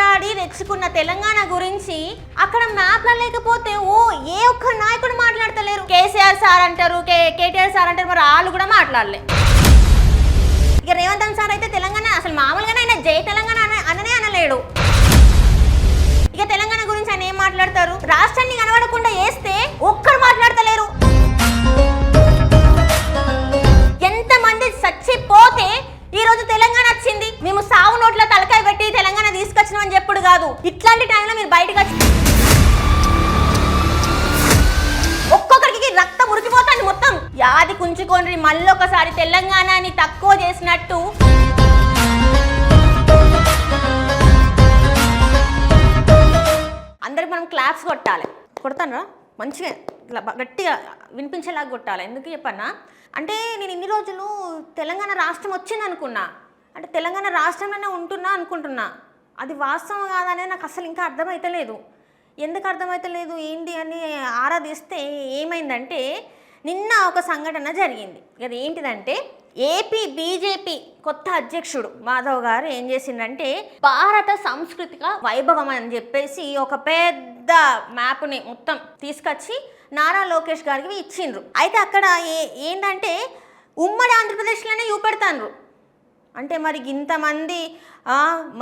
కొట్లాడి రెచ్చుకున్న తెలంగాణ గురించి అక్కడ మ్యాప్లో లేకపోతే ఓ ఏ ఒక్క నాయకుడు మాట్లాడతలేరు. కేసీఆర్ సార్ అంటారు కే కేటీఆర్ సార్ అంటారు మరి వాళ్ళు కూడా మాట్లాడలే. ఇక రేవంత్ సార్ అయితే తెలంగాణ అసలు మామూలుగానే ఆయన జై తెలంగాణ అననే అనలేడు. ఇక తెలంగాణ ఉంచుకోండి మళ్ళీ ఒకసారి తెలంగాణని తక్కువ చేసినట్టు. అందరికి మనం క్లాప్స్ కొట్టాలి. కొడతానరా? మంచిగా ఇట్లా గట్టిగా వినిపించేలాగా కొట్టాలి. ఎందుకు చెప్పన్నా? అంటే నేను ఇన్ని రోజులు తెలంగాణ రాష్ట్రం వచ్చింది అనుకున్నా. అంటే తెలంగాణ రాష్ట్రంలోనే ఉంటున్నా అనుకుంటున్నా. అది వాస్తవం కాదనే నాకు అసలు ఇంకా అర్థమైతలేదు. ఎందుకు అర్థమైతలేదు? ఏంటి అని ఆరాధిస్తే ఏమైందంటే నిన్న ఒక సంఘటన జరిగింది. అది ఏంటిదంటే ఏపీ బీజేపీ కొత్త అధ్యక్షుడు మాధవ్ గారు ఏం చేసిందంటే భారత సాంస్కృతిక వైభవం అని చెప్పేసి ఒక పెద్ద మ్యాప్ని మొత్తం తీసుకొచ్చి నారా లోకేష్ గారికి ఇచ్చిండ్రు. అయితే అక్కడ ఏ ఏంటంటే ఉమ్మడి ఆంధ్రప్రదేశ్లోనే చూపెడతాండ్రు. అంటే మరి ఇంతమంది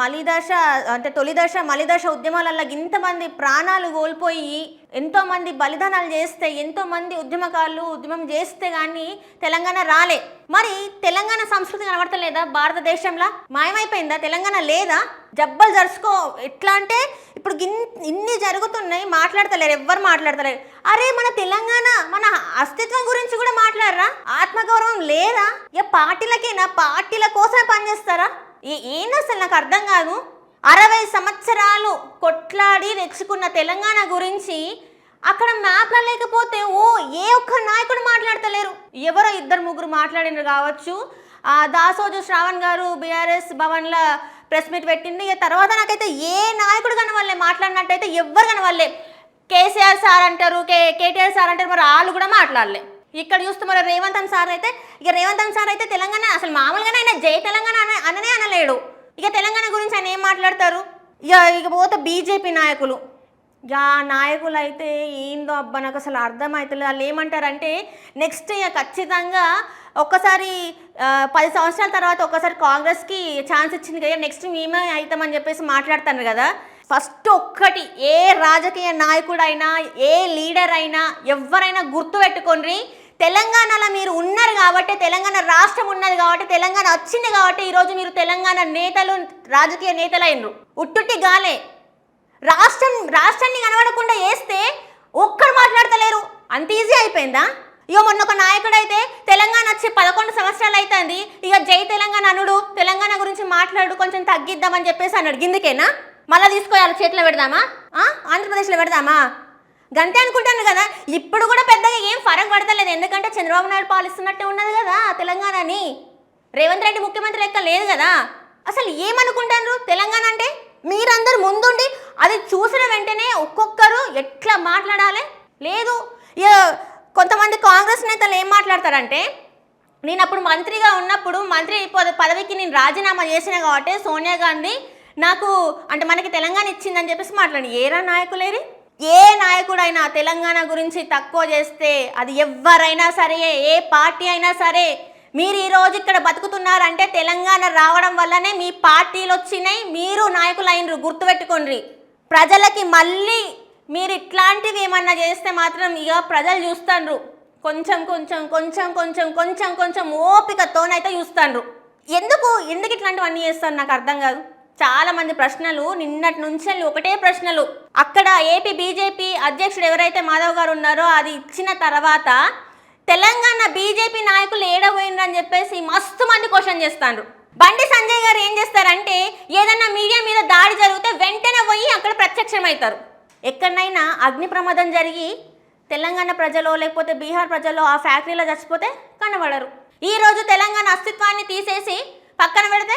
మలిదశ అంటే తొలి దశ మలిదశ ఉద్యమాలలో ఇంతమంది ప్రాణాలు కోల్పోయి ఎంతోమంది బలిదానాలు చేస్తే ఎంతోమంది ఉద్యమకారులు ఉద్యమం చేస్తే కానీ తెలంగాణ రాలే. మరి తెలంగాణ సంస్కృతి కనబడతలేదా భారతదేశంలో? మాయమైపోయిందా? తెలంగాణ లేదా? జబ్బలు జరుచుకో. ఎట్లా అంటే ఇప్పుడు ఇన్ని జరుగుతున్నాయి మాట్లాడతలేరు ఎవ్వరు మాట్లాడతలేరు. అరే మన తెలంగాణ మన అస్తిత్వం గురించి కూడా మాట్లాడరా? ఆత్మగౌరవం లేదా? ఇక పార్టీలకేనా? పార్టీల కోసమే పనిచేస్తారా? ఏంది అసలు నాకు అర్థం కాదు. అరవై సంవత్సరాలు కొట్లాడి రెచ్చుకున్న తెలంగాణ గురించి అక్కడ మ్యాప్లో లేకపోతే ఓ ఏ ఒక్క నాయకుడు మాట్లాడతలేరు. ఎవరో ఇద్దరు ముగ్గురు మాట్లాడినారు కావచ్చు. ఆ దాసోజు శ్రావణ్ గారు బీఆర్ఎస్ భవన్లో ప్రెస్ మీట్ పెట్టింది. ఇక తర్వాత నాకైతే ఏ నాయకుడు కనవల్లే మాట్లాడినట్టయితే ఎవ్వరు కనవల్లే కేసీఆర్ సార్ అంటారు కే కేటీఆర్ సార్ అంటారు మరి వాళ్ళు కూడా మాట్లాడలే. ఇక్కడ చూస్తే మరి రేవంత్ అని సార్ అయితే ఇక రేవంత్ అని సార్ అయితే తెలంగాణ అసలు మామూలుగానే ఆయన జై తెలంగాణ అననే అనలేడు. ఇక తెలంగాణ గురించి ఆయన ఏం మాట్లాడతారు? ఇక ఇక పోతే బీజేపీ నాయకులు. ఇక ఆ నాయకులు అయితే ఏందో అబ్బా నాకు అసలు అర్థమవుతుంది వాళ్ళు ఏమంటారంటే నెక్స్ట్ ఇక ఖచ్చితంగా ఒక్కసారి పది సంవత్సరాల తర్వాత ఒక్కసారి కాంగ్రెస్కి ఛాన్స్ ఇచ్చింది కదా నెక్స్ట్ మేమే అవుతామని చెప్పేసి మాట్లాడతాను కదా. ఫస్ట్ ఒక్కటి ఏ రాజకీయ నాయకుడైనా ఏ లీడర్ అయినా ఎవరైనా గుర్తుపెట్టుకోండి తెలంగాణలో మీరు ఉన్నారు కాబట్టి తెలంగాణ రాష్ట్రం ఉన్నది కాబట్టి తెలంగాణ వచ్చింది కాబట్టి ఈరోజు మీరు తెలంగాణ నేతలు రాజకీయ నేతలు అయినరు. ఉట్టుట్టి గాలే. రాష్ట్రం రాష్ట్రాన్ని కనబడకుండా వేస్తే ఒక్కరు మాట్లాడతలేరు. అంత ఈజీ అయిపోయిందా? ఇక మొన్న ఒక నాయకుడు అయితే తెలంగాణ వచ్చి పదకొండు సంవత్సరాలు అవుతుంది ఇక జై తెలంగాణ అనుడు తెలంగాణ గురించి మాట్లాడు కొంచెం తగ్గిద్దామని చెప్పేసి అన్నాడు. గిందుకేనా? మళ్ళీ తీసుకోవాలి చేతిలో పెడదామా? ఆంధ్రప్రదేశ్లో పెడదామా? గంతే అనుకుంటాను కదా. ఇప్పుడు కూడా పెద్దగా ఏం ఫరక్ పడతలేదు. ఎందుకంటే చంద్రబాబు నాయుడు పాలిస్తున్నట్టే ఉన్నది కదా తెలంగాణని. రేవంత్ రెడ్డి ముఖ్యమంత్రి లెక్క లేదు కదా. అసలు ఏమనుకుంటారు తెలంగాణ అంటే మీరందరూ ముందుండి అది చూసిన వెంటనే ఒక్కొక్కరు ఎట్లా మాట్లాడాలి? లేదు. ఇక కొంతమంది కాంగ్రెస్ నేతలు ఏం మాట్లాడతారంటే నేను అప్పుడు మంత్రిగా ఉన్నప్పుడు మంత్రి పద- పదవికి నేను రాజీనామా చేసిన కాబట్టి సోనియా గాంధీ నాకు అంటే మనకి తెలంగాణ ఇచ్చిందని చెప్పేసి మాట్లాడి ఏరా నాయకులేరి? ఏ నాయకుడైనా తెలంగాణ గురించి తక్కువ చేస్తే అది ఎవరైనా సరే ఏ పార్టీ అయినా సరే మీరు ఈరోజు ఇక్కడ బతుకుతున్నారంటే తెలంగాణ రావడం వల్లనే మీ పార్టీలు వచ్చినాయి మీరు నాయకులు అయినరు గుర్తుపెట్టుకోండి. ప్రజలకి మళ్ళీ మీరు ఇట్లాంటివి ఏమన్నా చేస్తే మాత్రం ఇక ప్రజలు చూస్తాండ్రు. కొంచెం కొంచెం కొంచెం కొంచెం కొంచెం కొంచెం ఓపికతోనైతే చూస్తాండ్రు. ఎందుకు? ఎందుకు ఇట్లాంటివన్నీ చేస్తారు? నాకు అర్థం కాదు. చాలా మంది ప్రశ్నలు నిన్నటి నుంచి ఒకటే ప్రశ్నలు. అక్కడ ఏపీ బీజేపీ అధ్యక్షుడు ఎవరైతే మాధవ్ గారు ఉన్నారో అది ఇచ్చిన తర్వాత తెలంగాణ బీజేపీ నాయకులు ఏడబోయినరు అని చెప్పేసి మస్తు మంది క్వశ్చన్ చేస్తాను బండి సంజయ్ గారు ఏం చేస్తారంటే ఏదైనా మీడియా మీద దాడి జరిగితే వెంటనే పోయి అక్కడ ప్రత్యక్షమవుతారు. ఎక్కడనైనా అగ్ని ప్రమాదం జరిగి తెలంగాణ ప్రజలు లేకపోతే బీహార్ ప్రజలో ఆ ఫ్యాక్టరీలో చచ్చిపోతే కనబడరు. ఈ రోజు తెలంగాణ అస్తిత్వాన్ని తీసేసి పక్కన పెడితే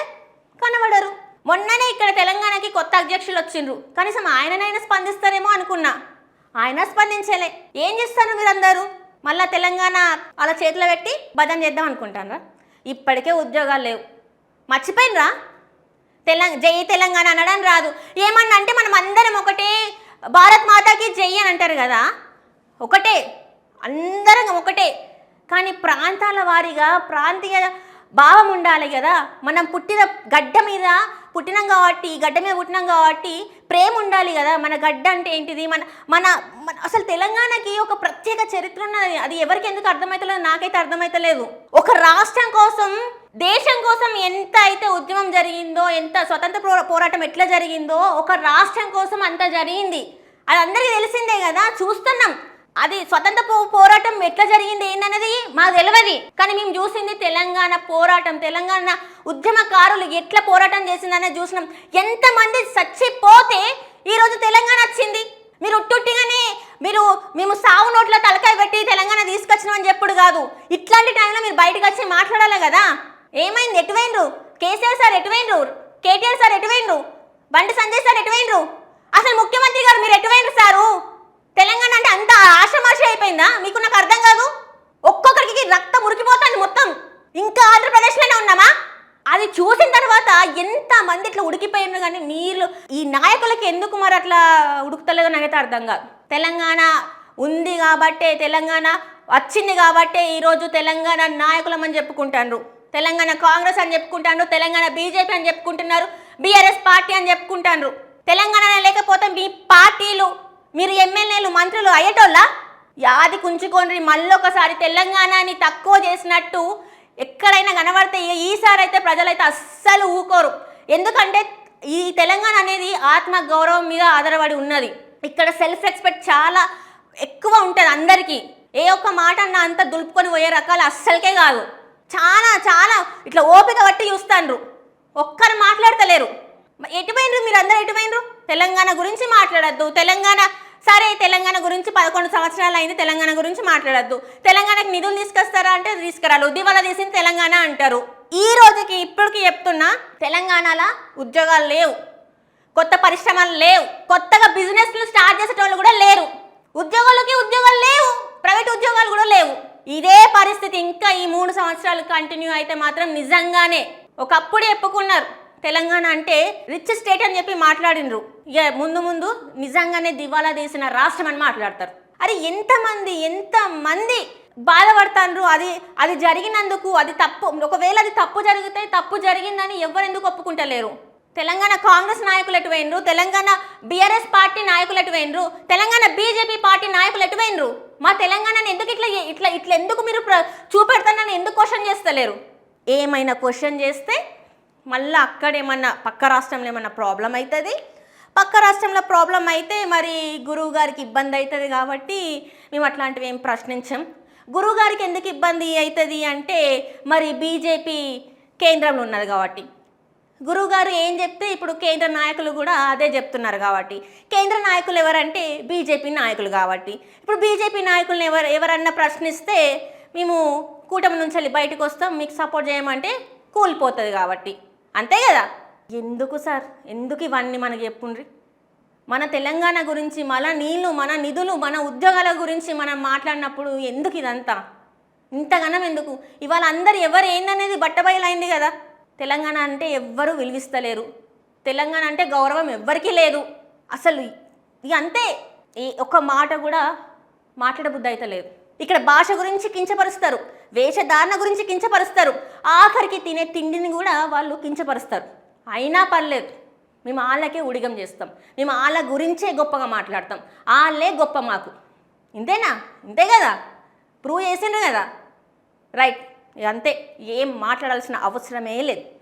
కనబడరు. మొన్ననే ఇక్కడ తెలంగాణకి కొత్త అధ్యక్షులు వచ్చిండ్రు. కనీసం ఆయననైనా స్పందిస్తారేమో అనుకున్నా. ఆయన స్పందించలే. ఏం చేస్తారు మీరందరూ? మళ్ళా తెలంగాణ అలా చేతిలో పెట్టి భజన చేద్దాం అనుకుంటారా ఇప్పటికే ఉద్యోగాలు లేవు. మర్చిపోయినరా? తెలంగాణ జై తెలంగాణ అనడం రాదు. ఏమన్నా అంటే మనం అందరం ఒకటే భారత్ మాతాకి జై అని అంటారు కదా? ఒకటే. అందరం ఒకటే. కానీ ప్రాంతాల వారీగా ప్రాంతీయ భావం ఉండాలి కదా? మనం పుట్టిన గడ్డ మీద పుట్టినాం కాబట్టి ఈ గడ్డ మీద పుట్టినాం కాబట్టి ప్రేమ ఉండాలి కదా. మన గడ్డ అంటే ఏంటిది? మన మన మన అసలు తెలంగాణకి ఒక ప్రత్యేక చరిత్ర ఉన్నది. అది ఎవరికి ఎందుకు అర్థమవుతలేదు నాకైతే అర్థమవుతలేదు ఒక రాష్ట్రం కోసం దేశం కోసం ఎంత అయితే ఉద్యమం జరిగిందో ఎంత స్వతంత్ర పో- పోరాటం ఎట్లా జరిగిందో ఒక రాష్ట్రం కోసం అంత జరిగింది. అది అందరికీ తెలిసిందే కదా. చూస్తున్నాం. అది స్వతంత్ర పోరాటం ఎట్లా జరిగింది ఏందనేది మాకు తెలియదు కానీ మేము చూసింది తెలంగాణ పోరాటం తెలంగాణ ఉద్యమకారులు ఎట్లా పోరాటం చేసిందనేది చూసినాం. ఎంతమంది చచ్చిపోతే ఈరోజు తెలంగాణ వచ్చింది? మీరు ఉట్టుట్టిగానే మీరు మేము సాగు నోట్లో తలకాయ పెట్టి తెలంగాణ తీసుకొచ్చినామని చెప్పుడు కాదు. ఇట్లాంటి టైంలో మీరు బయటకు వచ్చి మాట్లాడాలి కదా. ఏమైంది? ఎటువైండ్రు కేసీఆర్ సార్ ఎటువైండ్రు కేటీఆర్ సార్ ఎటువైండ్రు బండి సంజయ్ సార్ ఎటువైండ్రు అసలు ముఖ్యమంత్రి గారు మీరు ఎటువైండ్రు సారు తెలంగాణ అంటే అంత ఆశమాష మీకు నాకు అర్థం కాదు? ఒక్కొక్కరికి రక్తం ఉరికిపోతుంది మొత్తం. ఇంకా ఆంధ్రప్రదేశ్లోనే ఉన్నామా? అది చూసిన తర్వాత ఎంత మంది ఇట్లా ఉడికిపోయిన కానీ మీరు ఈ నాయకులకి ఎందుకు మరి అట్లా ఉడుకుతలేదో నాకైతే అర్థం కాదు. తెలంగాణ ఉంది కాబట్టే తెలంగాణ వచ్చింది కాబట్టే ఈరోజు తెలంగాణ నాయకులమని చెప్పుకుంటారు తెలంగాణ కాంగ్రెస్ అని చెప్పుకుంటారు తెలంగాణ బీజేపీ అని చెప్పుకుంటున్నారు బీఆర్ఎస్ పార్టీ అని చెప్పుకుంటారు తెలంగాణ లేకపోతే మీ పార్టీలు మీరు ఎమ్మెల్యేలు మంత్రులు అయ్యేటోళ్ళ? యాది కుంచుకోండి. మళ్ళొకసారి తెలంగాణని తక్కువ చేసినట్టు ఎక్కడైనా కనబడితే ఈసారి అయితే ప్రజలైతే అస్సలు ఊకోరు. ఎందుకంటే ఈ తెలంగాణ అనేది ఆత్మ గౌరవం మీద ఆధారపడి ఉన్నది. ఇక్కడ సెల్ఫ్ రెస్పెక్ట్ చాలా ఎక్కువ ఉంటుంది అందరికీ. ఏ ఒక్క మాట అన్నా అంత దులుపుకొని పోయే రకాలు అస్సలకే కాదు. చాలా చాలా ఇట్లా ఓపిక పట్టి చూస్తాండ్రు. ఒక్కరు మాట్లాడతలేరు. ఎటుపోయినరు మీరు అందరు ఎటుపోయినరు తెలంగాణ గురించి మాట్లాడద్దు. తెలంగాణ సరే తెలంగాణ గురించి పదకొండు సంవత్సరాలు అయింది తెలంగాణ గురించి మాట్లాడద్దు. తెలంగాణకి నిధులు తీసుకొస్తారా అంటే తీసుకురాలు దివాలా తీసింది తెలంగాణ అంటారు. ఈ రోజుకి ఇప్పటికి చెప్తున్నా తెలంగాణలో ఉద్యోగాలు లేవు. కొత్త పరిశ్రమలు లేవు. కొత్తగా బిజినెస్లు స్టార్ట్ చేసేటోళ్ళు కూడా లేరు. ఉద్యోగాలకి ఉద్యోగాలు లేవు. ప్రైవేట్ ఉద్యోగాలు కూడా లేవు. ఇదే పరిస్థితి. ఇంకా ఈ మూడు సంవత్సరాలు కంటిన్యూ అయితే మాత్రం నిజంగానే. ఒకప్పుడు చెప్పుకున్నారు. తెలంగాణ అంటే రిచ్ స్టేట్ అని చెప్పి మాట్లాడినరు. ఇక ముందు ముందు నిజంగానే దివాలా తీసిన రాష్ట్రం అని మాట్లాడతారు. అరే ఎంతమంది ఎంతమంది బాధపడతాండ్రు అది అది జరిగినందుకు అది తప్పు. ఒకవేళ అది తప్పు జరిగితే తప్పు జరిగిందని ఎవరెందుకు ఒప్పుకుంటలేరు? తెలంగాణ కాంగ్రెస్ నాయకులు ఎటువైనరు తెలంగాణ బీఆర్ఎస్ పార్టీ నాయకులు ఎటువైనరు తెలంగాణ బీజేపీ పార్టీ నాయకులు ఎటువైనరు మా తెలంగాణని ఎందుకు ఇట్లా ఇట్లా ఇట్లా ఎందుకు మీరు చూపెడతానని ఎందుకు క్వశ్చన్ చేస్తలేరు? ఏమైనా క్వశ్చన్ చేస్తే మళ్ళీ అక్కడేమన్నా పక్క రాష్ట్రంలో ఏమన్నా ప్రాబ్లం అవుతుంది పక్క రాష్ట్రంలో ప్రాబ్లం అయితే మరి గురువు గారికి ఇబ్బంది అవుతుంది కాబట్టి మేము అట్లాంటివి ఏం ప్రశ్నించాం. గురువు గారికి ఎందుకు ఇబ్బంది అవుతుంది అంటే మరి బీజేపీ కేంద్రంలో ఉన్నది కాబట్టి. గురువుగారు ఏం చెప్తే ఇప్పుడు కేంద్ర నాయకులు కూడా అదే చెప్తున్నారు కాబట్టి. కేంద్ర నాయకులు ఎవరంటే బీజేపీ నాయకులు కాబట్టి. ఇప్పుడు బీజేపీ నాయకులను ఎవరు ఎవరన్నా ప్రశ్నిస్తే మేము కూటమి నుంచి వెళ్ళి బయటకు వస్తాం మీకు సపోర్ట్ చేయమంటే కూలిపోతుంది కాబట్టి. అంతే కదా? ఎందుకు సార్? ఎందుకు ఇవన్నీ మనకి చెప్పుండ్రి? మన తెలంగాణ గురించి మన నీళ్ళు మన నిధులు మన ఉద్యోగాల గురించి మనం మాట్లాడినప్పుడు ఎందుకు ఇదంతా? ఇంతగానం ఎందుకు? ఇవాళ అందరు ఎవరు ఏందనేది బట్టబయలైంది కదా? తెలంగాణ అంటే ఎవ్వరూ విలువిస్తలేరు. తెలంగాణ అంటే గౌరవం ఎవ్వరికీ లేదు. అసలు ఇక అంతే. ఈ ఒక్క మాట కూడా మాట్లాడబుద్ధి అయితే లేదు ఇక్కడ భాష గురించి కించపరుస్తారు. వేషధారణ గురించి కించపరుస్తారు. ఆఖరికి తినే తిండిని కూడా వాళ్ళు కించపరుస్తారు. అయినా పర్లేదు. మేము వాళ్ళకే ఉడిగం చేస్తాం. మేము వాళ్ళ గురించే గొప్పగా మాట్లాడతాం. వాళ్ళే గొప్ప మాకు. ఇంతేనా? ఇంతే కదా? ప్రూవ్ చేసిండ్రు కదా? రైట్. ఇక అంతే. ఏం మాట్లాడాల్సిన అవసరమే లేదు.